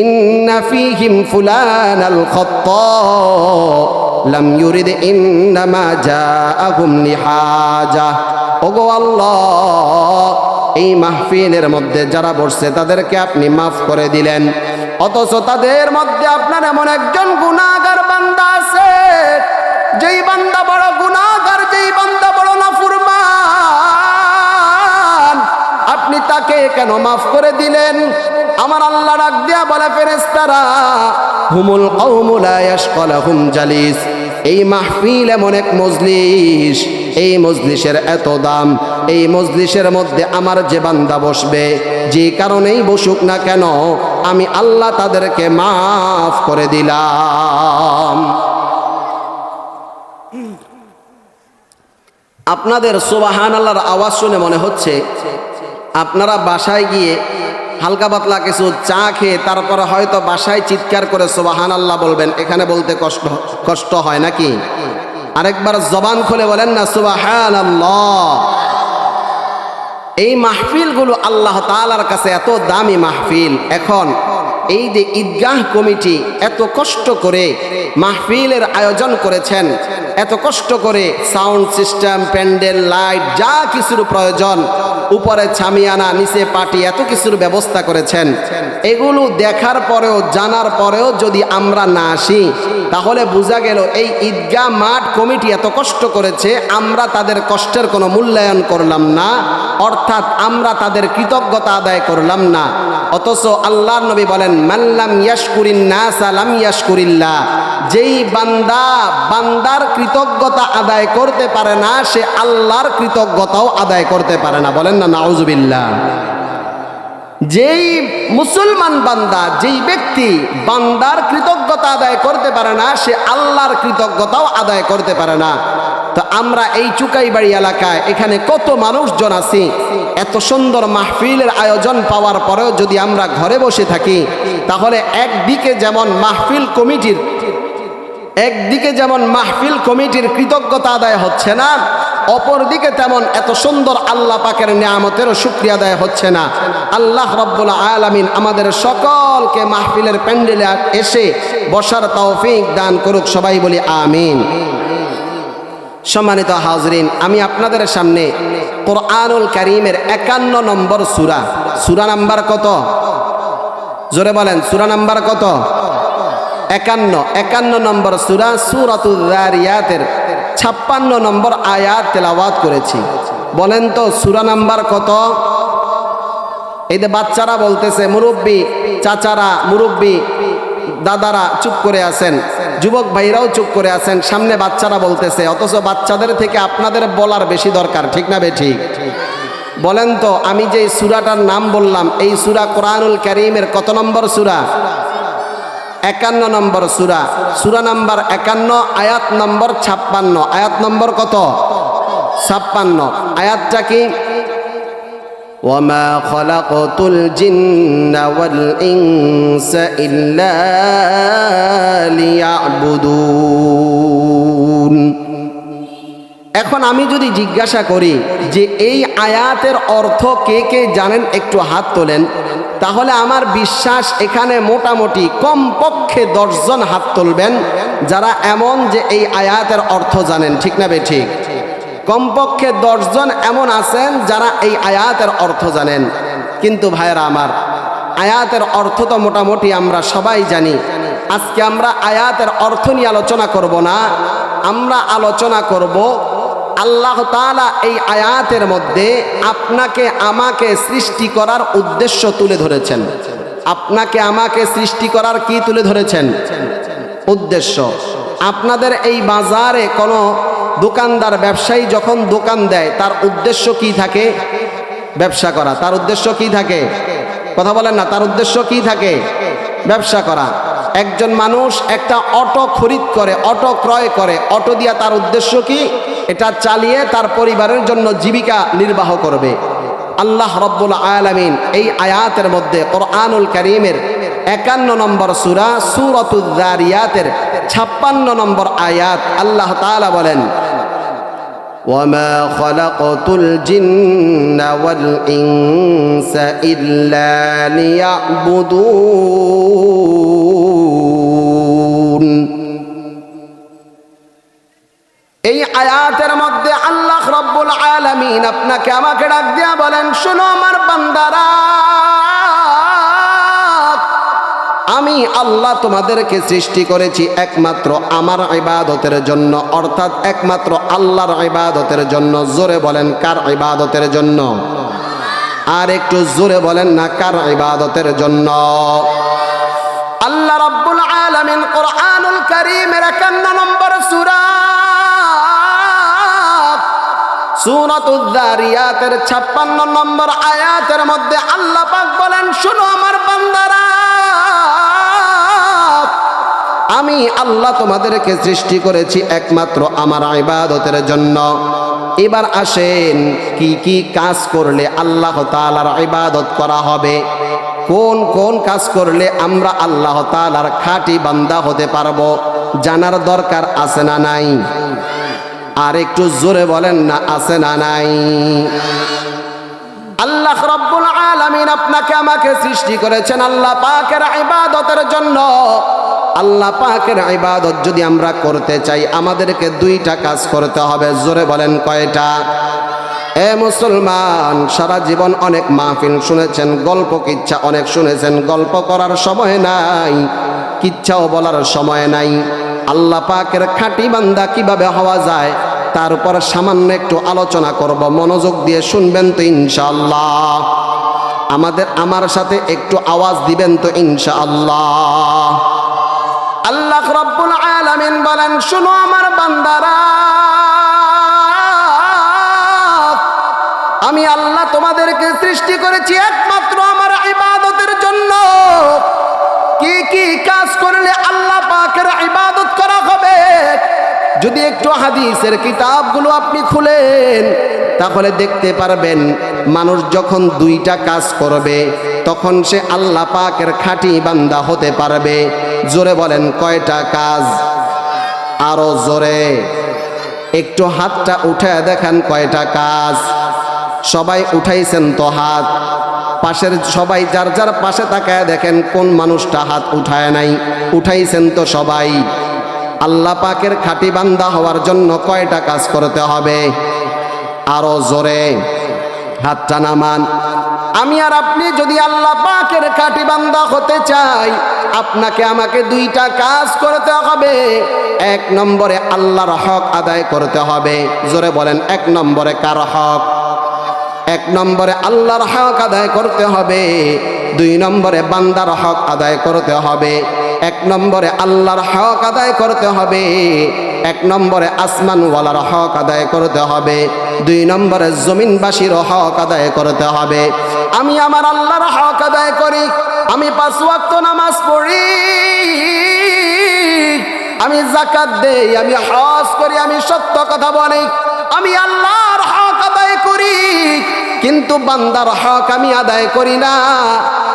ইন্না ফীহিম ফুলানাল খাত্তা লাম ইউরিদ ইন্নামা জাআহুম লিহাজা ওগো আল্লাহ, এই মাহফিলের মধ্যে যারা বসছে, তাদেরকে আপনি মাফ করে দিলেন। অথচ তাদের মধ্যে আপনার এমন একজন গুণাগার বান্দা আছে, যেই বান্দা বড় গুণাগার যেই বান্দা বড় নাফরমান। আপনি তাকে কেন মাফ করে দিলেন? আমার আল্লাহ ডাক দিয়া বলে ফেরেস্তারা হুমুল কৌমুলা ইয়াশকালাহুম জালিস। এই মাহফিল এমন এক মজলিস। এই মজলিসের এত দাম, এই মজলিসের মধ্যে আমার যে বান্দা বসবে, যে কারণেই বসুক না কেন, আমি আল্লাহ তাদেরকে মাফ করে দিলাম। আপনাদের সোবাহান আল্লাহর আওয়াজ শুনে মনে হচ্ছে, আপনারা বাসায় গিয়ে হালকা পাতলা কিছু চা খেয়ে তারপরে হয়তো বাসায় চিৎকার করে সোবাহান আল্লাহ বলবেন। এখানে বলতে কষ্ট কষ্ট হয় নাকি? আরেকবার জবান খুলে বলেন না সুবাহান আল্লাহ এই মাহফিলগুলো আল্লাহ তালার কাছে এত দামি মাহফিল। এখন এই যে ঈদগাহ কমিটি এত কষ্ট করে মাহফিলের আয়োজন করেছেন, এত কষ্ট করে সাউন্ড সিস্টেম, প্যান্ডেল, লাইট, যা কিছুর প্রয়োজন, উপরে ছামিয়ানা, নিচে পাটি, এত কিছুর ব্যবস্থা করেছেন। এগুলো দেখার পরেও, জানার পরেও যদি আমরা না আসি, তাহলে বোঝা গেল এই ঈদগাহ মাঠ কমিটি এত কষ্ট করেছে, আমরা তাদের কষ্টের কোনো মূল্যায়ন করলাম না, অর্থাৎ আমরা তাদের কৃতজ্ঞতা আদায় করলাম না। অথচ আল্লাহ নবী বলেন মাল্লাম ইয়াশকুরিন না সালাম ইয়াশকুরিল্লাহ। যেই বান্দা বান্দার কৃতজ্ঞতা আদায় করতে পারে না, সে আল্লাহর কৃতজ্ঞতাও আদায় করতে পারে না। বলেন না যেই মুসলমান বান্দা, যেই ব্যক্তি বান্দার কৃতজ্ঞতা আদায় করতে পারে না, সে আল্লাহর কৃতজ্ঞতাও আদায় করতে পারে না। তো আমরা এই চুকাইবাড়ি এলাকায় এখানে কত মানুষজন আছি? এত সুন্দর মাহফিলের আয়োজন পাওয়ার পরেও যদি আমরা ঘরে বসে থাকি, তাহলে একদিকে যেমন মাহফিল কমিটির, একদিকে যেমন মাহফিল কমিটির কৃতজ্ঞতা আদায় হচ্ছে না, অপরদিকে তেমন এত সুন্দর আল্লাহ পাকের নিয়ামতেরও শুক্রিয়া আদায় হচ্ছে না। আল্লাহ রব্বুল আলামিন আমাদের সকলকে মাহফিলের প্যান্ডেলে এসে বসার তৌফিক দান করুক, সবাই বলি আমিন। সম্মানিত হাজরিন, আমি আপনাদের সামনে কোরআনুল করিমের একান্ন নম্বর সুরা। সুরা নাম্বার কত? জোরে বলেন, সুরা নাম্বার কত? একান্ন একান্ন নম্বর সুরা সুরাতুয়াতের ছাপ্পান্ন নম্বর আয়াত তেলাওয়াত করেছি। বলেন তো, সুরা নাম্বার কত? এই যে বাচ্চারা বলতেছে, মুরব্বী, চাচারা, মুরব্বী, দাদারা, চুপ করে আছেন। যুবক ভাইরাও চুপ করে আছেন, সামনে বাচ্চারা বলতেছে, অথচ বাচ্চাদের থেকে আপনাদের বলার বেশি দরকার, ঠিক না ঠিক? বলেন তো, আমি যে সুরাটার নাম বললাম, এই সুরা কোরআনুল করিমের কত নম্বর সুরা? একান্ন নম্বর সুরা। সুরা নাম্বার একান্ন, আয়াত নম্বর ছাপ্পান্ন। আয়াত নম্বর কত? ছাপ্পান্ন। আয়াতটা কি? وما خلقت الجن والإنس إلا ليعبدون এখন আমি যদি জিজ্ঞাসা করি যে এই আয়াতের অর্থ কে কে জানেন একটু হাত তোলেন তাহলে আমার বিশ্বাস এখানে মোটামুটি কমপক্ষে দশজন হাত তুলবেন যারা এমন যে এই আয়াতের অর্থ জানেন ঠিক না বে ঠিক কমপক্ষে দশজন এমন আছেন যারা এই আয়াতের অর্থ জানেন। কিন্তু ভাইয়েরা আমার, আয়াতের অর্থ তো মোটামুটি আমরা সবাই জানি। আজকে আমরা আয়াতের অর্থ নিয়ে আলোচনা করব না। আমরা আলোচনা করব আল্লাহ তাআলা এই আয়াতের মধ্যে আপনাকে আমাকে সৃষ্টি করার উদ্দেশ্য তুলে ধরেছেন। আপনাকে আমাকে সৃষ্টি করার কি তুলে ধরেছেন? উদ্দেশ্য। আপনাদের এই বাজারে কোনো দোকানদার, ব্যবসায়ী যখন দোকান দেয়, তার উদ্দেশ্য কি থাকে? ব্যবসা করা। তার উদ্দেশ্য কি থাকে? কথা বলেন না, তার উদ্দেশ্য কি থাকে? ব্যবসা করা। একজন মানুষ একটা অটো খরিদ করে, অটো ক্রয় করে, অটো দিয়া তার উদ্দেশ্য কি? এটা চালিয়ে তার পরিবারের জন্য জীবিকা নির্বাহ করবে। আল্লাহ রব্বুল আয়ালামিন এই আয়াতের মধ্যে কোরআনুল করিমের একান্ন নম্বর সুরা সুরতুদ্দারিয়াতের ছাপ্পান্ন নম্বর আয়াত আল্লাহ তালা বলেন وما خلقت الجن والإنس إلا ليعبدون এই আয়াতের মধ্যে আল্লাহ রব্বুল আলামিন আপনাকে আমাকে ডাক দিয়া বলেন, শুনো আমার বান্দারা আমি আল্লাহ তোমাদেরকে সৃষ্টি করেছি একমাত্র আমার ইবাদতের জন্য, অর্থাৎ একমাত্র আল্লাহর ইবাদতের জন্য। জোরে বলেন, কার ইবাদতের জন্য? আর একটু জোরে বলেন না, কার ইবাদতের জন্য? আল্লাহ রাব্বুল আলামিন কোরআনুল কারীমের 51 নম্বর সূরা সূরাতুয যারিয়াতের 56 নম্বর আয়াতের মধ্যে আল্লাহ পাক বলেন, শুনো আমার বান্দারা আমি আল্লাহ তোমাদেরকে সৃষ্টি করেছি একমাত্র আমার ইবাদতের জন্য। এবার আসেন, কি কি কাজ করলে আল্লাহ তাআলার ইবাদত করা হবে? কোন কোন কাজ করলে আমরা আল্লাহ তাআলার খাঁটি বান্দা হতে পারব? জানার দরকার আছে না নাই? আর একটু জোরে বলেন না, আছে না নাই? আল্লাহ রব্বুল আলামিন আপনাকে আমাকে সৃষ্টি করেছেন আল্লাহ পাকের ইবাদতের জন্য। আল্লাহ পাকের ইবাদত যদি আমরা করতে চাই, আমাদেরকে দুইটা কাজ করতে হবে। জোরে বলেন কয়টা? এ মুসলমান, সারা জীবন অনেক মাহফিল শুনেছেন, গল্প কিচ্ছা অনেক শুনেছেন, গল্প করার সময় নাই, কিচ্ছাও বলার সময় নাই। আল্লাহ পাকের খাঁটি বান্দা কীভাবে হওয়া যায়, তার উপর সামান্য একটু আলোচনা করব, মনোযোগ দিয়ে শুনবেন তো ইনশাআল্লাহ। আমাদের, আমার সাথে একটু আওয়াজ দিবেন তো ইনশাআল্লাহ। আলামিন বলেন শুনো আমার বান্দারা। আমি আল্লাহ তোমাদেরকে সৃষ্টি করেছি একমাত্র আমার ইবাদতের জন্য। কি কি কাজ করলে আল্লাহ পাকের ইবাদত করা হবে? যদি একটু হাদিসের কিতাবগুলো আপনি খুলেন, তাহলে দেখতে পারবেন, মানুষ যখন দুইটা কাজ করবে, তখন সে আল্লাহ পাকের খাঁটি বান্দা হতে পারবে। জোরে বলেন, কয়টা কাজ? আরও জোরে। একটু হাতটা উঠে দেখান কয়টা কাজ। সবাই উঠাইছেন তো হাত। পাশের সবাই যার যার পাশে তাকায় দেখেন কোন মানুষটা হাত উঠায় নাই। উঠাইছেন তো সবাই। আল্লাহ পাকের খাঁটি বান্দা হওয়ার জন্য কয়টা কাজ করতে হবে? আরও জোরে। হাতটা নামান। আমি আর আপনি যদি আল্লাহ পাকের খাঁটি বান্দা হতে চাই, আপনাকে আমাকে দুইটা কাজ করতে হবে। এক নম্বরে আল্লাহর হক আদায় করতে হবে। জোরে বলেন, এক নম্বরে কার হক? এক নম্বরে আল্লাহর হক আদায় করতে হবে। দুই নম্বরে বান্দার হক আদায় করতে হবে। এক নম্বরে আল্লাহর হক আদায় করতে হবে। এক নম্বরে আসমানওয়ালার হক আদায় করতে হবে, দুই নম্বরে জমিনবাসীর হক আদায় করতে হবে। আমি আমার আল্লাহর হক আদায় করি, আমি পাঁচ ওয়াক্ত নামাজ পড়ি, আমি জাকাত দেই, আমি হজ করি, আমি সত্য কথা বলি, আমি আল্লাহর হক আদায় করি। কিন্তু বান্দার হক আমি আদায় করি না।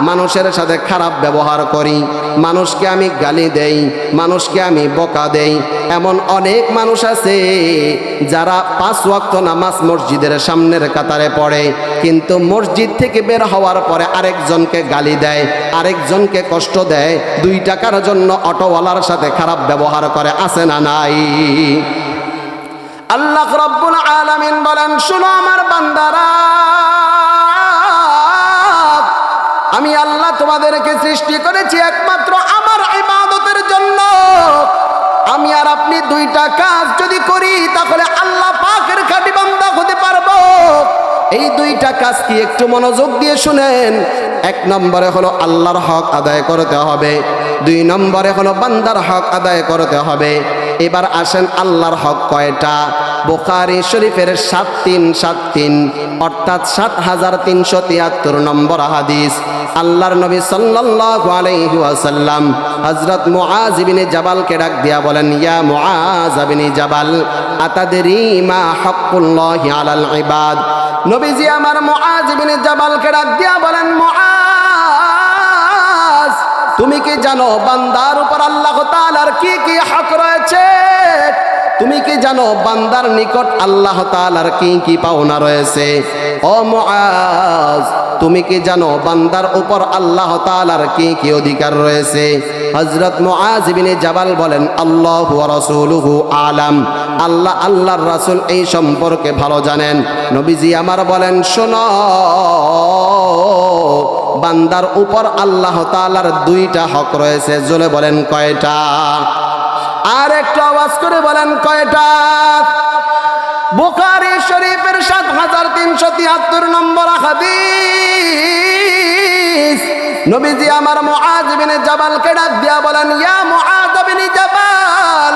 মানুষের সাথে খারাপ ব্যবহার করি। মানুষকে আমি গালি দেই, মানুষকে আমি বকা দেই। এমন অনেক মানুষ আছে যারা পাঁচ ওয়াক্ত নামাজ মসজিদের সামনের কাতারে পড়ে, কিন্তু মসজিদ থেকে বের হওয়ার পরে আরেকজনকে গালি দেয়, আরেকজনকে কষ্ট দেয়, দুই টাকার জন্য অটোওয়ালার সাথে খারাপ ব্যবহার করে, আছে না নাই? আল্লাহ রব্বুল আলামিন বলেন, শুনো আমার বান্দারা সৃষ্টি করেছি একমাত্র আমার ইবাদতের জন্য। আমি আর আপনি দুইটা কাজ যদি করি, তাহলে আল্লাহ পাকের খাটি বান্দা হতে পারব। এই দুইটা কাজ কি একটু মনোযোগ দিয়ে শুনেন? এক নম্বরে হলো আল্লাহর হক আদায় করতে হবে। দুই নম্বরে হলো বান্দার হক আদায় করতে হবে। এবার আসেন আল্লাহর হক কয়টা? বোখারি শরীফের সাত তিন সাত তিন অর্থাৎ সাত হাজার তিনশো তিয়াত্তর নম্বর হাদিস। আল্লাহর নবী হযরত মুআজ ইবনে জাবালকে ডাক দিয়া বলেন, ইয়া মুআজ ইবনে জাবাল, আতাদরি মা হাক্কুল্লাহি আলাল ইবাদ? নবীজি আমার মুআজ ইবনে জাবালকে ডাক দিয়া বলেন, মুআজ তুমি কি জানো বান্দার উপর আল্লাহ তাআলার কি কি হক রয়েছে? তুমি কি জানো বান্দার নিকট আল্লাহ তাআলার কি কি পাওনা রয়েছে? ও তুমি কি জানো বান্দার উপর আল্লাহ তাআলার কি কি অধিকার রয়েছে? হজরত মুআজ ইবনে জাবাল বলেন, আল্লাহ রাসূলুহু আলাম। আল্লাহ, আল্লাহর রাসূল এই সম্পর্কে ভালো জানেন। নবীজি আমার বলেন, শোনো বান্দার উপর আল্লাহ তাআলার দুইটা হক রয়েছে। জোরে বলেন কয়টা? আর একটু আওয়াজ করে বলেন কয়টা? বুখারী শরীফের সাত হাজার তিনশো তিয়াত্তর নম্বর হাদিস। নবীজি আমার মুআজ বিন জাবালকে ডাক দিয়া বলেন, ইয়া মুআজ বিন জাবাল,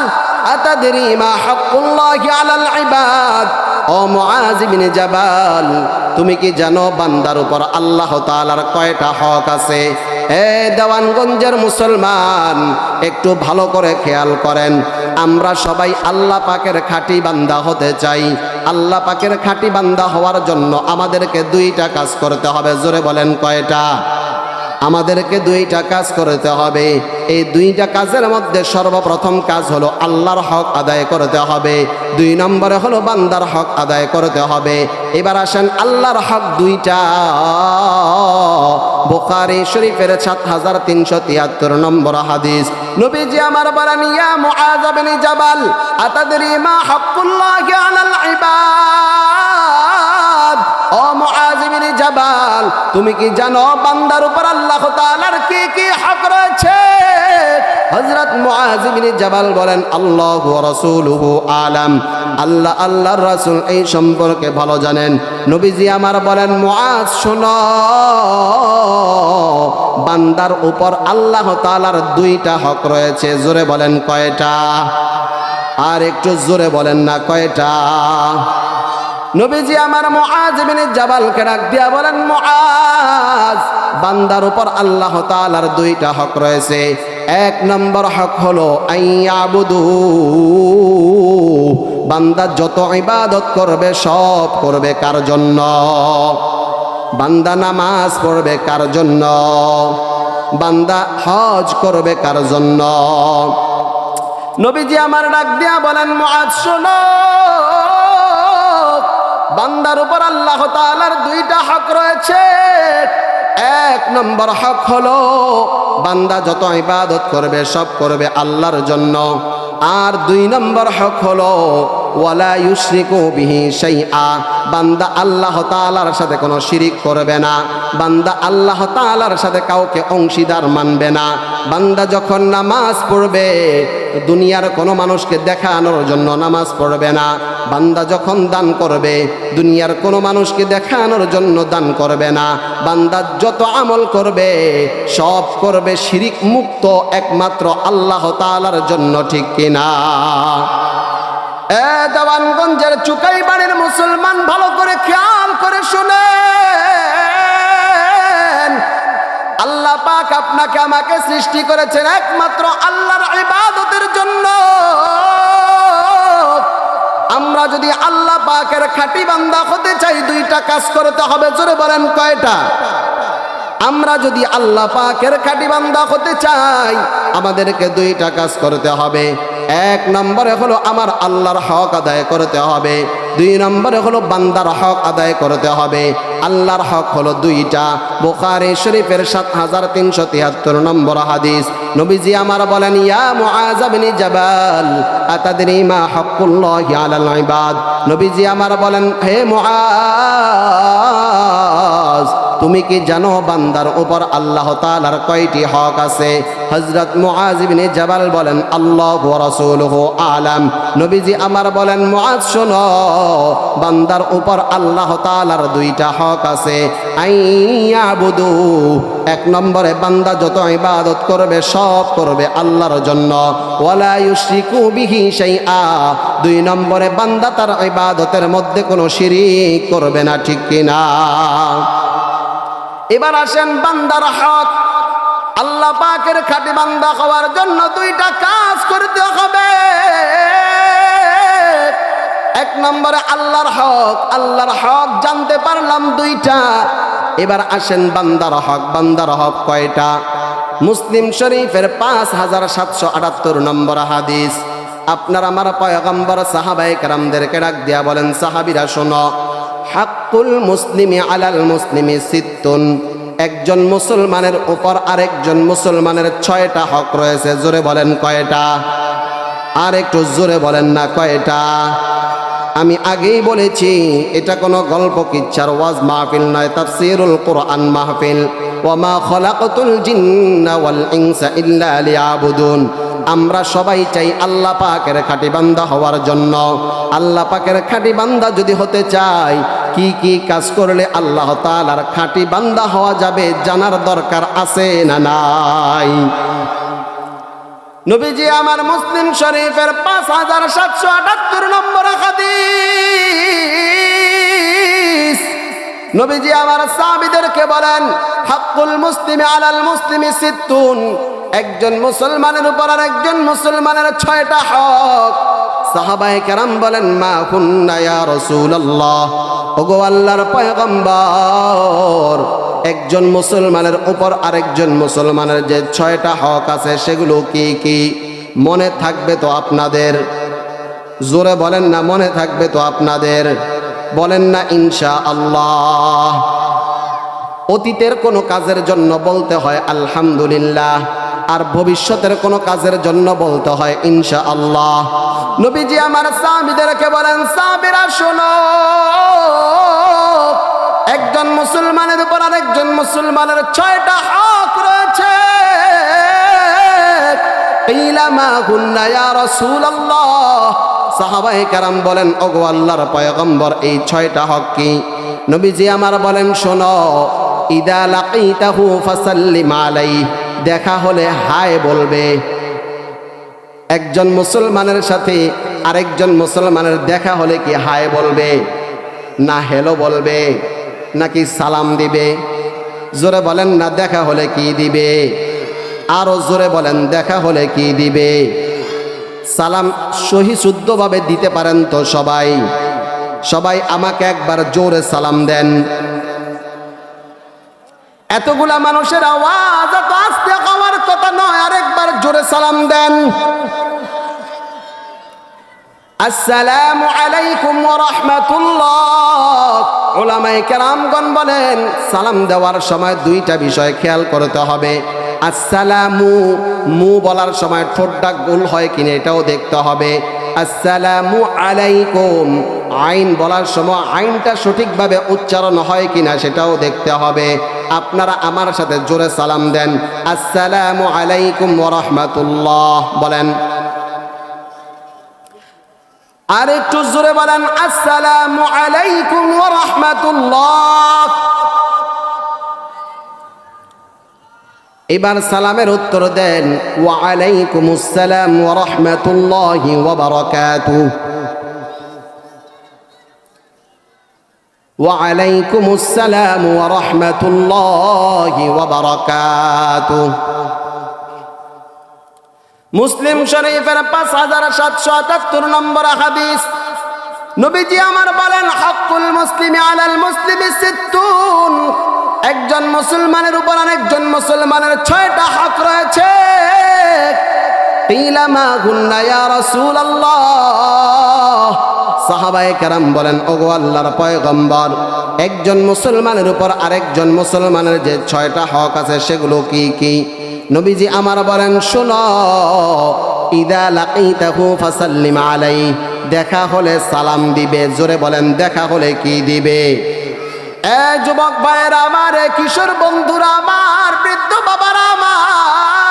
আতাদরি মা হাক্কুল্লাহি আলাল ইবাদ? ও মুআজ বিন জাবাল, তুমি কি জানো বান্দার উপর আল্লাহ তাআলার কয়টা হক আছে? এ দেওয়ানগঞ্জের মুসলমান, একটু ভালো করে খেয়াল করেন। আমরা সবাই আল্লাহ পাকের খাঁটি বান্দা হতে চাই। আল্লাহ পাকের খাঁটি বান্দা হওয়ার জন্য আমাদেরকে দুইটা কাজ করতে হবে। জোরে বলেন কয়টা? আমাদেরকে দুইটা কাজ করতে হবে। এই দুইটা কাজের মধ্যে সর্বপ্রথম কাজ হলো আল্লাহর হক আদায় করতে হবে। দুই নম্বরে হলো বান্দার হক আদায় করতে হবে। এবার আসেন আল্লাহর হক দুইটা। বোখারি শরীফের সাত হাজার তিনশো তিয়াত্তর নম্বর হাদিস। নবীজি আমার বলেন, ইয়া জাবাল, আতাদরি মা হাক্কুল্লাহি আলাল ইবাদ? জাবাল, তুমি কি জানো বান্দার উপর আল্লাহ তাআলার কি কি হক রয়েছে? হযরত মুআজ বিন জাবাল বলেন, আল্লাহু ওয়া রাসূলুহু আলাম। আল্লাহ, আল্লাহর রাসূল এই সম্পর্কে ভালো জানেন। নবীজি আমার বলেন মুআজ শোনো। বান্দার উপর আল্লাহ তাআলার দুইটা হক রয়েছে। জোরে বলেন কয়টা? আর একটু জোরে বলেন না, কয়টা? নবীজি আমার মুআজ বিন জাবালকে ডাক দিয়া বলেন, মুআজ, বান্দার উপর আল্লাহ তাআলার দুইটা হক রয়েছে। এক নম্বর হক হলো আইয়াবুদু বান্দা যত ইবাদত করবে, সব করবে কার জন্য? বান্দা নামাজ পড়বে কার জন্য? বান্দা হজ করবে কার জন্য? নবীজি আমার ডাক দিয়া বলেন, মুআজ, শোনো। বান্দার উপর আল্লাহ তালার দুইটা হক রয়েছে। এক নম্বর হক হলো, বান্দা যত ইবাদত করবে, সব করবে আল্লাহর জন্য। আর দুই নম্বর হক হলো ওয়ালা ইউশরিকু বিহি শাইআ। বান্দা আল্লাহ সাথে কোনো শিরিক করবে না। বান্দা আল্লাহ সাথে কাউকে অংশীদার মানবে না। বান্দা যখন নামাজ পড়বে, দুনিয়ার কোনো মানুষকে দেখানোর জন্য নামাজ পড়বে না। বান্দা যখন দান করবে, দুনিয়ার কোনো মানুষকে দেখানোর জন্য দান করবে না। বান্দা যত আমল করবে, সব করবে শিরিক মুক্ত একমাত্র আল্লাহ তাআলার জন্য, ঠিক কিনা? দেওয়ানগঞ্জের চুকাই বাড়ির মুসলমান ভালো করে খেয়াল করে শুনে। আল্লাহ পাক আপনাকে আমাকে সৃষ্টি করেছেন একমাত্র আল্লাহর ইবাদতের জন্য। আমরা যদি আল্লাহ পাকের খাঁটি বান্দা হতে চাই, দুইটা কাজ করতে হবে, জোরে বলেন কয়টা? আমরা যদি আল্লাহ পাকের খাঁটি বান্দা হতে চাই, আমাদেরকে দুইটা কাজ করতে হবে। এক নম্বরে হলো আমার আল্লাহর হক আদায় করতে হবে। দুই নম্বরে হলো বান্দার হক আদায় করতে হবে। আল্লাহর হক হলো দুইটা। বোখারি শরীফের সাত হাজার তিনশো তিয়াত্তর নম্বর হাদিস। নবীজি আমার বলেন, ইয়া মুআজ জাবাল আতাদরি মা হাক্কুল্লাহি আলাল ইবাদ? নবীজি আমার বলেন, হে মুআজ তুমি কি জানো বান্দার উপর আল্লাহ তালার কয়টি হক আছে? হজরত মুআজ ইবনে জাবাল বলেন, আল্লাহ রাসূলুহু আলাম। নবীজি আমার বলেন, মুআজ, শোনো, বান্দার উপর আল্লাহ তালার দুইটা হক আছে। আইয়াবুদু এক নম্বরে বান্দা যত ইবাদত করবে, সব করবে আল্লাহর জন্য। ওয়ালা ইউশরিকু বিহি শাইআ। দুই নম্বরে বান্দা তার ইবাদতের মধ্যে কোনো শিরিক করবে না, ঠিক কিনা? এবার আসেন বান্দার হক। আল্লাহ পাকের খাঁটি বান্দা হওয়ার জন্য দুইটা কাজ করতে হবে। এক নম্বরে আল্লাহর হক আল্লাহর হক জানতে পারলাম দুইটা। এবার আসেন বান্দার হক বান্দার হক কয়টা? মুসলিম শরীফের পাঁচ হাজার সাতশো আটাত্তর নম্বর হাদিস। আপনার আমার পয়গম্বর সাহাবাই কারামদেরকে ডাক দিয়া বলেন, সাহাবিরা, শোনো হাক্কুল মুসলিমি আলাল মুসলিমি সিত্তুন একজন মুসলমানের উপর আরেকজন মুসলমানের ছয়টা হক রয়েছে। জোরে বলেন কয়টা? আর একটু জোরে বলেন না কয়টা? আমি আগেই বলেছি, এটা কোনো গল্প কিচ্ছার ওয়াজ মাহফিল নয়, তাফসিরুল কোরআন মাহফিল। ওয়া মা খলাকতুল জিন্না ওয়াল ইনসা ইল্লা লিয়াবুদুন। আমরা সবাই চাই আল্লাহ পাকের খাঁটি বান্দা হওয়ার জন্য। আল্লাহ পাকের খাঁটি বান্দা যদি হতে চাই কি কি কাজ করলে আল্লাহ তাআলার খাঁটি বান্দা হওয়া যাবে জানার দরকার আছে না নাই? নবীজি আমার মুসলিম শরীফের পাঁচ হাজার সাতশো আটাত্তর নম্বর হাদিস। নবীজি আমার সাহাবিদেরকে বলেন, হাক্কুল মুসলিমে আলাল মুসলিমি সিত্তুন। একজন মুসলমানের উপর আর একজন মুসলমানের ছয়টা হক। সাহাবায়ে কেরাম বলেন, মা হুন্না ইয়া রাসূলুল্লাহ। ওগো আল্লাহর পয়গম্বর, একজন মুসলমানের উপর আরেকজন মুসলমানের যে ছয়টা হক আছে, সেগুলো কি কি? মনে থাকবে তো আপনাদের। জোরে বলেন না, মনে থাকবে তো আপনাদের। বলেন না ইনশা আল্লাহ অতীতের কোনো কাজের জন্য বলতে হয়, আলহামদুলিল্লাহ। আর ভবিষ্যতের কোনো কাজের জন্য বলতে হয় ইনশা আল্লাহ নবীজি আমার সাহাবিদেরকে বলেন, সাহাবিরা, শোনো, একজন মুসলমানের উপর আরেকজন মুসলমানের ছয়টা হক রয়েছে। সাহাবায়ে কেরাম বলেন, ওগো আল্লাহর পয়গম্বর, এই ছয়টা হক কি? নবীজি আমার বলেন, শোনো, ইদা লাকিতাহু ফাসাল্লিম আলাইহি। দেখা হলে হায় বলবে। একজন মুসলমানের সাথে আরেকজন মুসলমানের দেখা হলে কি হায় বলবে? না হেলো বলবে, নাকি সালাম দিবে? জোরে বলেন, না দেখা হলে কি দিবে? আরও জোরে বলেন, দেখা হলে কি দিবে? সালাম সহি শুদ্ধভাবে দিতে পারেন তো সবাই। সবাই আমাকে একবার জোরে সালাম দেন। এতগুলা মানুষের আওয়াজ এত আস্তে হওয়ার কথা নয়, আরেকবার জোরে সালাম দেন। আসসালামু আলাইকুম রাহমাতুল্লাহ। বলেন, সালাম দেওয়ার সময় দুইটা বিষয় খেয়াল করতে হবে। আসসালামু, মু বলার সময় ঠোঁটটা গোল হয় কিনা এটাও দেখতে হবে। আসসালামু আলাইকুম, আইন বলার সময় আইনটা সঠিকভাবে উচ্চারণ হয় কিনা সেটাও দেখতে হবে। আপনারা আমার সাথে জোরে সালাম দেন। আসসালামু আলাইকুম রাহমাতুল্লাহ। বলেন। আর একটু জোরে বলেন, আসসালামু আলাইকুম রাহমাতুল্লাহ। এবার সালামের উত্তর দেন, ওয়া আলাইকুম আসসালাম ওয়া রাহমাতুল্লাহি ওয়া বারাকাতুহু। وعليكم السلام ورحمة الله وبركاته মুসলিম শরীফের পাঁচ হাজার সাতশো আটাত্তর নম্বর হাদিস নবীজি আমার বলেন হাক্কুল মুসলিমি আলাল মুসলিমি সিত্তুন একজন মুসলমানের উপর আরেকজন মুসলমানের ছয়টা হক রয়েছে তিলামা গুন্না ইয়া রাসূলুল্লাহ সাহাবায়ে কেরাম বলেন, ওগো আল্লাহর পয়গম্বর, একজন মুসলমানের উপর আরেকজন মুসলমানের যে ছয়টা হক আছে সেগুলো কি কি? নবীজি আমার বলেন, শোনো আলাই, দেখা হলে সালাম দিবে, জোরে বলেন, দেখা হলে কি দিবে? এ যুবক ভাইয়ের, আমার কিশোর বন্ধুরা, আমার বৃদ্ধ বাবারা, আমার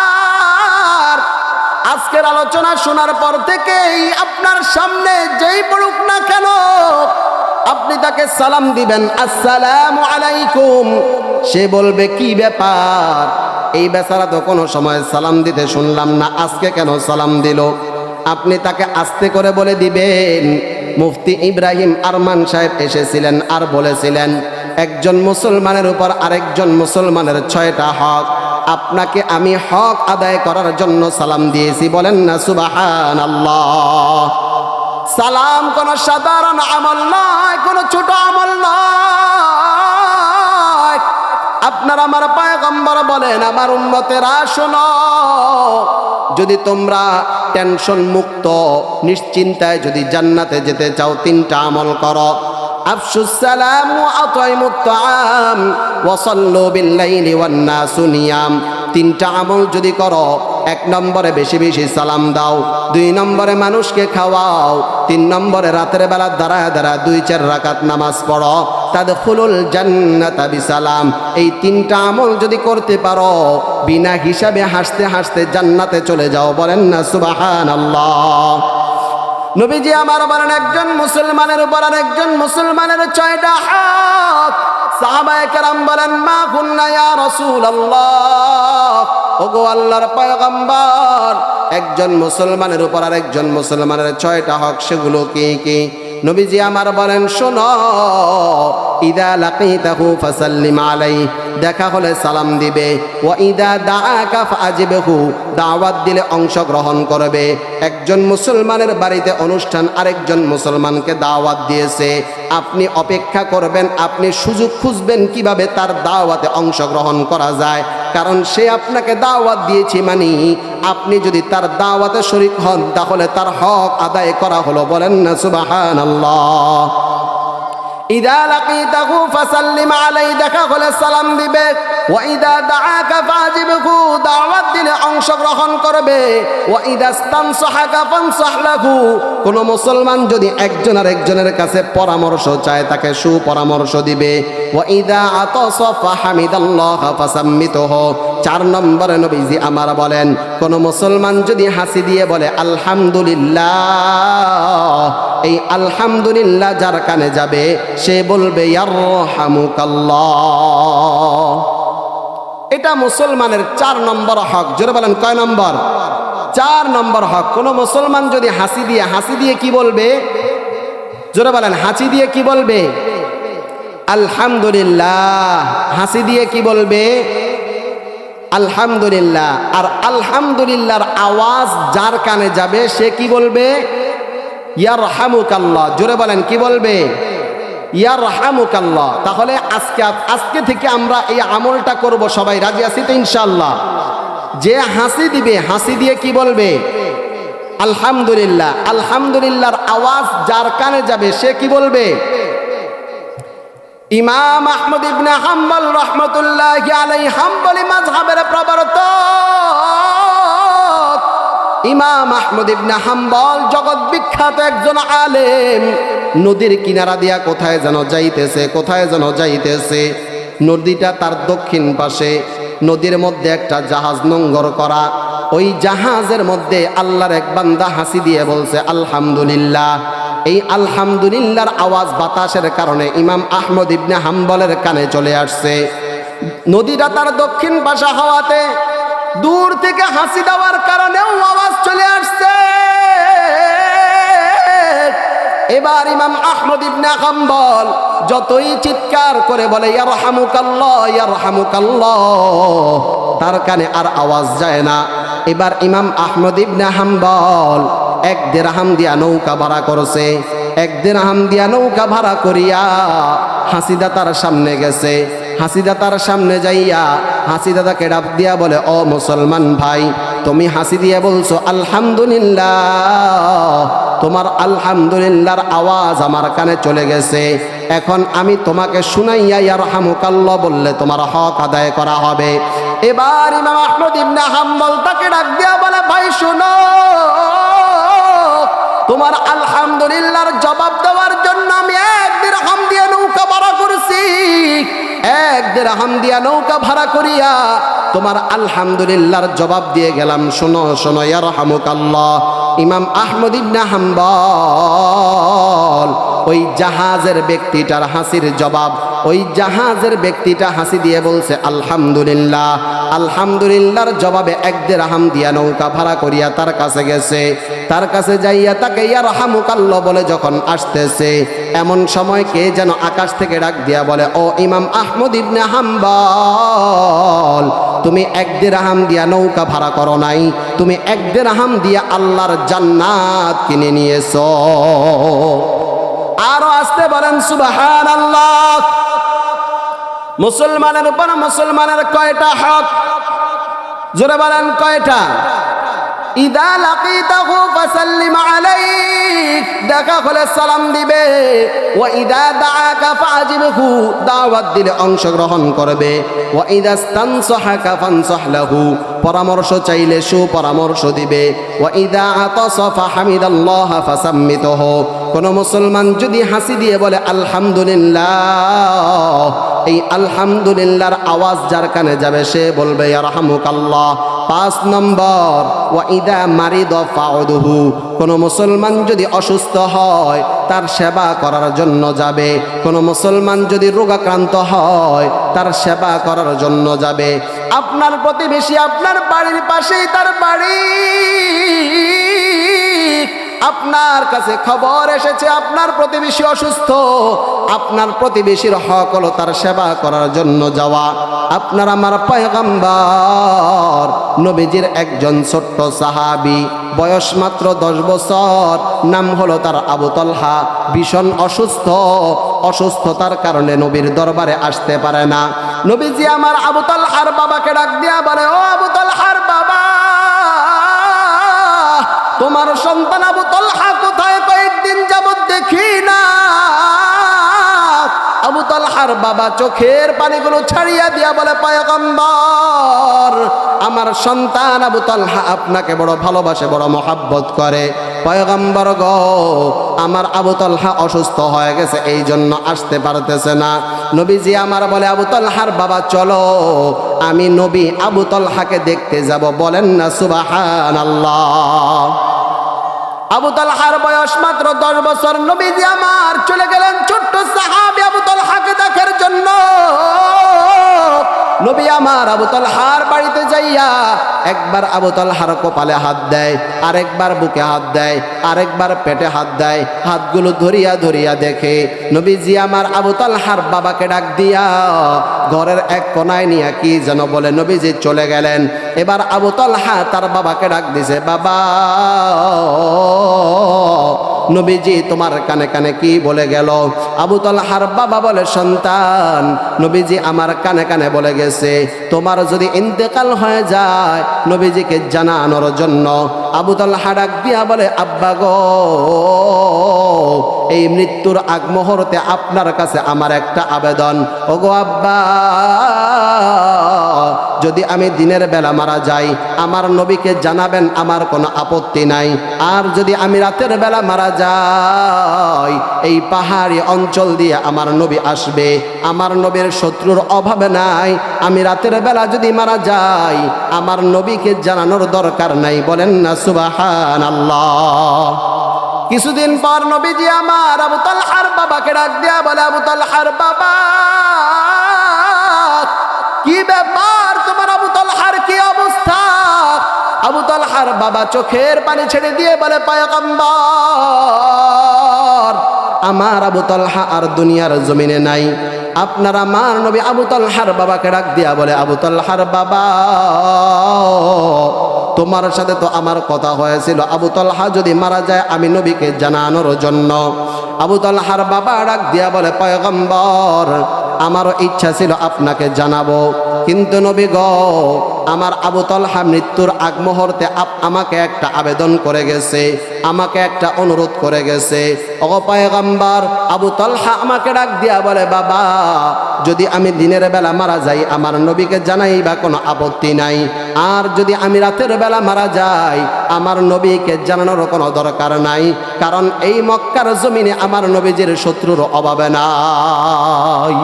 আজকের আলোচনা শোনার পর থেকেই আপনার সামনে যেই পড়ুক না কেন, আপনি তাকে সালাম দিবেন। আসসালামু আলাইকুম। সে বলবে, কি ব্যাপার? এই বেচারা তো কোনো সময় সালাম দিতে শুনলাম না, আজকে কেন সালাম দিল? আপনি তাকে আস্তে করে বলে দিবেন, মুফতি ইব্রাহিম আরমান সাহেব এসেছিলেন আর বলেছিলেন, একজন মুসলমানের উপর আরেকজন মুসলমানের ছয়টা হক। আপনাকে আমি হক আদায় করার জন্য সালাম দিয়েছি। বলেন না সুবাহান আল্লাহ সালাম কোন সাধারণ আমল নয়, কোন ছোট আমল নয়। আপনার আমার পায়গম্বর বলেন, আমার উন্মতেরা শোনো, যদি তোমরা টেনশন মুক্ত, নিশ্চিন্তায় যদি জান্নাতে যেতে চাও, তিনটা আমল করো। আফসুস সালাম আতাইমুত তাআম ওয়া সাল্লু বিল লাইলি ওয়ান নাসু তিনটা আমল যদি করো, এক নম্বরে বেশি বেশি সালাম দাও, দুই নম্বরে মানুষকে খাওয়াও, তিন নম্বরে রাতের বেলা দাঁড়ায় দাঁড়া দুই চার রাকাত নামাজ পড়ো। তাদের ফুলুল জান্নাতা বিসালাম। এই তিনটা আমল যদি করতে পারো, বিনা হিসাবে হাসতে হাসতে জান্নাতে চলে যাও। বলেন না সুবাহান আল্লাহ নবীজি আমার বলেন একজন মুসলমানের উপর আর একজন মুসলমানের ছয়টা হাত। সাহাবায়ে কেরাম বলেন, মা কুন্না ইয়া রাসূলুল্লাহ? ওগো আল্লাহর পয়গম্বর, একজন মুসলমানের উপর আর একজন মুসলমানের ছয়টা হক, সেগুলো কি কি? নবীজি আমার বলেন, শোনো, ইদা লাকিতাহু ফাসাল্লিম আলাই। দেখা হলে সালাম দিবে। ও ইদা দাআকা ফাজিবহু দাওয়াত দিলে অংশগ্রহণ করবে। একজন মুসলমানের বাড়িতে অনুষ্ঠান আরেকজন মুসলমানকে দাওয়াত দিয়েছে। আপনি অপেক্ষা করবেন, আপনি সুযোগ খুঁজবেন কীভাবে তার দাওয়াতে অংশগ্রহণ করা যায়। কারণ সে আপনাকে দাওয়াত দিয়েছে মানে আপনি যদি তার দাওয়াতে শরিক হন, তাহলে তার হক আদায় করা হলো। বলেন না সুবাহান আল্লাহ। ইদা লাকিতাহু ফাসাল্লিম দেখা হলে সালাম দিবে। দাআকা ফাজিবহু, দাওয়াত দিলে অংশগ্রহণ করবে। ফানসাহ লাহু, কোন মুসলমান যদি একজন আর একজনের কাছে পরামর্শ চায়, তাকে সুপরামর্শ দিবে। চার নম্বরে নবীজি আমার বলেন, কোন মুসলমান যদি হাসি দিয়ে বলে, আলহামদুলিল্লাহ এই আলহামদুলিল্লাহ যার কানে যাবে, সে বলবে এটা মুসলমানের চার নম্বর হক। জোরে বলেন, কয় নম্বর? চার নম্বর হক। কোন মুসলমান যদি হাসি দিয়ে হাসি দিয়ে কি বলবে? জোরে বলেন, হাসি দিয়ে কি বলবে? আলহামদুলিল্লাহ। হাসি দিয়ে কি বলবে? আলহামদুলিল্লাহ। আর আলহামদুলিল্লাহর আওয়াজ যার কানে যাবে, সে কি বলবে? ইয়ার হামুকাল্লাহ জোরে বলেন, কি বলবে? ইয়ার হামুকাল্লাহ তাহলে আজকে আজকে থেকে আমরা এই আমলটা করব, সবাই রাজি আছি তো ইনশাল্লাহ যে হাসি দিবে, হাসি দিয়ে কি বলবে? আলহামদুলিল্লাহ। আলহামদুলিল্লাহর আওয়াজ যার কানে যাবে, সে কি বলবে? ইমাম আহমদ ইবনে হাম্বল রহমতুল্লাহ আলাই হাম্বলি মাযহাবের প্রবর্তক। ইমাম আহমদ ইবনে হাম্বল জগৎ বিখ্যাত একজন আলেম। নদীর কিনারা দিয়া কোথায় যেন যাইতেছে, কোথায় যেন যাইতেছে। নদীটা তার দক্ষিণ পাশে, নদীর মধ্যে একটা জাহাজ নোঙ্গর করা। ওই জাহাজের মধ্যে আল্লাহর এক বান্দা হাসি দিয়ে বলছে, আলহামদুলিল্লাহ। এই আলহামদুলিল্লাহর আওয়াজ বাতাসের কারণে ইমাম আহমদ ইবনে হাম্বলের কানে চলে আসছে। নদীটা তার দক্ষিণ পাশা হওয়াতে দূর থেকে হাসি দেওয়ার কারণেও আওয়াজ চলে আসছে। এবার ইমাম আহমদ ইবনে হাম্বল যতই চিৎকার করে বলে, ইয়ারহামুকাল্লাহ ইয়ারহামুকাল্লাহ, তার কানে আর আওয়াজ যায় না। এবার ইমাম আহমদ ইবনে হাম্বল এক দেড়হাম দিয়া নৌকা ভাড়া করছে। এক দেড়হাম দিয়া নৌকা ভাড়া করিয়া হাসিদা তার সামনে গেছে। হাসিদা তার সামনে যাইয়া হাসি দাদাকে ডাব দিয়া বলে, ও মুসলমান ভাই, তুমি হাসি দিয়ে বলছো, আলহামদুলিল্লাহ, তোমার আলহামদুলিল্লাহর আওয়াজ আমার কানে চলে গেছে। এখন আমি তোমাকে শুনাইয়া ইয়ার হামুকাল্লা বললে তোমার হক আদায় করা হবে। এবার ইমাম আহমদ হাম্বল তাকে ডাক দিয়া বলে, ভাই, শুনো, তোমার আলহামদুলিল্লাহর জবাব এক দেড়হাম দিয়া নৌকা ভাড়া করিয়া তোমার আলহামদুলিল্লাহর জবাব দিয়ে গেলাম, শোনো শোনো ইয়ার হামুকাল্লাহ ইমাম আহমদ ইবনে ওই জাহাজের ব্যক্তিটার হাসির জবাব, ওই জাহাজের ব্যক্তিটা হাসি দিয়ে বলছে, আলহামদুলিল্লাহ। আলহামদুলিল্লাহর জবাবে এক দেড়হাম দিয়া নৌকা ভাড়া করিয়া তার কাছে গেছে। তার কাছে যাইয়া তাকে ইয়ার হামুকাল্ল বলে যখন আসতেছে, এমন সময় কে যেন আকাশ থেকে ডাক দিয়া বলে, ও ইমাম আহমদ ইবনে হাম্বল, তুমি এক দেড়হাম দিয়া নৌকা ভাড়া করো নাই। তুমি এক দেড়হাম দিয়া আল্লাহর জান্নাত কিনে নিয়েছো। আরও আসতে বলেন সুবাহান আল্লাহ মুসলমানের উপর মুসলমানের কয়টা হক? জোরে বলেন কয়টা? ইদা লাকিতাহু ফাসাল্লিম আলাইক, দেখা হলে সালাম দিবে। ওয়া ইদা দাআকা ফাজিবহু দাওয়াত দিলে অংশগ্রহণ করবে। ওয়া ইদা স্তানসাহাকা ফানসাহ লাহু, পরামর্শ চাইলে সুপরামর্শ দিবে। ওয়া ইদা আতাসা ফাহামিদাল্লাহ ফাসাম্মিতহু, কোন মুসলমান যদি হাসি দিয়ে বলে, আলহামদুলিল্লাহ এই আলহামদুলিল্লাহর আওয়াজ যার কানে যাবে, সে বলবে, ইয়ারহামুকাল্লাহ। পাঁচ নম্বর, ওয়া ইদা মারিদ ফাউদুহু। কোন মুসলমান যদি অসুস্থ হয়, তার সেবা করার জন্য যাবে। কোন মুসলমান যদি রোগাক্রান্ত হয়, তার সেবা করার জন্য যাবে। আপনার প্রতিবেশী আপনার বাড়ির পাশেই তার বাড়ি। আপনার কাছে খবর এসেছে, আপনার প্রতিবেশী অসুস্থ। আপনার প্রতিবেশীর হক হলো তার সেবা করার জন্য যাওয়া। আপনার আমার পয়গম্বর, নবীজির একজন ছোট্ট সাহাবি, বয়স মাত্র দশ বছর, নাম হলো তার আবু তলহা, ভীষণ অসুস্থ। অসুস্থতার কারণে নবীর দরবারে আসতে পারে না। নবীজি আমার আবু তলহার বাবাকে ডাক দিয়া বলে, ও আবু তলহার বাবা! তোমার সন্তান আবু তলহা কোথায়? কয়েকদিন যাবত দেখি না। আবু তলহার বাবা চোখের পানিগুলো ছাড়িয়া দিয়া বলে, পয়গম্বর, আমার সন্তান আবু তলহা আপনাকে বড় ভালোবাসে, বড় মহাব্বত করে। পয়গম্বর গো, আমার আবু তলহা অসুস্থ হয়ে গেছে, এই জন্য আসতে পারতেছে না। নবীজি আমার বলে, আবু তলহার বাবা, চলো, আমি নবী আবু তলহাকে দেখতে যাব। বলেন না সুবাহান আল্লাহ আবু তালহার বয়স মাত্র দশ বছর। নবীজি আমার চলে গেলেন ছোট্ট সাহাবি আবু তালহাকে দেখার জন্য। নবী আমার আবু তালহার বাড়িতে যাইয়া একবার আবু তালহার কপালে হাত দেয়, আরেকবার বুকে হাত দেয়, আরেকবার পেটে হাত দেয়, হাতগুলো ধরিয়া ধরিয়া দেখে, নবীজি আমার আবু তালহার বাবাকে ডাক দিয়া ঘরের এক কোনায় নিয়ে কি যেন বলে, নবীজি চলে গেলেন। এবার আবু তালহা তার বাবাকে ডাক দিছে, বাবা নবীজি তোমার কানে কানে কি বলে গেল? আবু তালহার বাবা বলে, সন্তান, নবীজি আমার কানে কানে বলে গেছে, তোমার যদি ইন্তেকাল হয়ে যায় নবীজিকে জানানোর জন্য। আবু তালহা ডাক দিয়া বলে, আব্বা গো এই মৃত্যুর আগ মুহূর্তে আপনার কাছে আমার একটা আবেদন। ওগো আব্বা, যদি আমি দিনের বেলা মারা যাই, আমার নবীকে জানাবেন আমার কোনো আপত্তি নাই। আর যদি আমি রাতের বেলা মারা যাই, এই পাহাড়ি অঞ্চল দিয়ে আমার নবী আসবে। আমার নবীর শত্রুর অভাবে নাই। আমি রাতের বেলা যদি মারা যাই, আমার নবীকে জানানোর দরকার নাই। বলেন না সুবাহান আল্লাহ কিছুদিন পর নবীজি আমার আবু তালহার বাবাকে ডাক দিয়া বলে, আবু তালহার বাবা, কি ব্যাপার? তোমার আবু তালহার কি অবস্থা? আবু তালহার বাবা চোখের পানি ছেড়ে দিয়ে বলে পায়কাম্বার আমার আবু তালহা আর দুনিয়ার জমিনে নাই। আপনার আমার নবী আবু তালহার বাবাকে ডাক দিয়া বলে, আবু তালহার বাবা, তোমার সাথে তো আমার কথা হয়েছিল। আবু তালহা যদি মারা যায়, আমি নবীকে জানানোর জন্য। আবু তালহার বাবা ডাক দিয়া বলে, পয়গম্বর আমারও ইচ্ছা ছিল আপনাকে জানাব। কিন্তু নবী গ আমার আবু তলহা মৃত্যুর আগ মুহূর্তে আমাকে একটা আবেদন করে গেছে, আমাকে একটা অনুরোধ করে গেছে। অগপায়গাম্বার আবু তলহা আমাকে ডাক দিয়া বলে, বাবা, যদি আমি দিনের বেলা মারা যাই, আমার নবীকে জানাই বা কোনো আপত্তি নাই। আর যদি আমি রাতের বেলা মারা যাই, আমার নবীকে জানানোর কোনো দরকার নাই। কারণ এই মক্কার জমিনে আমার নবীজির শত্রুর অভাবে নাই।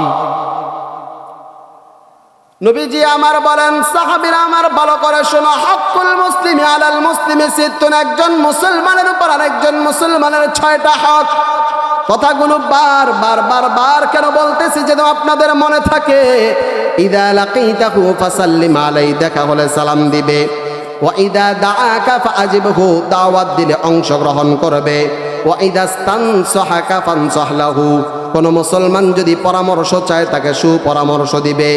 নবীজি আমার বলেন, সাহাবীরা আমার ভালো করে শোনো। হকুল মুসলিম আলাল মুসলিমে সিত্তুন একজন মুসলমানের উপর আরেকজন মুসলমানের ছয়টা হক। কথাগুলো বার বার বার বার কেন বলতেছি যেন আপনাদের মনে থাকে? ইদা লাকিতাহু ফাসাল্লিম আলাই, দেখা হলে সালাম দিবে। ওয়াইদা দাআকা ফাআজিবহু, দাওয়াত দিলে অংশগ্রহণ করবে। কোন মুসলমান যদি পরামর্শ চায়, তাকে সুপরামর্শ দিবে।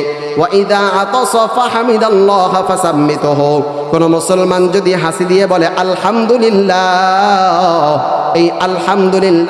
কোন মুসলমান যদি হাসি দিয়ে বলে, আলহামদুলিল্লাহ, এই আলহামদুলিল্লাহ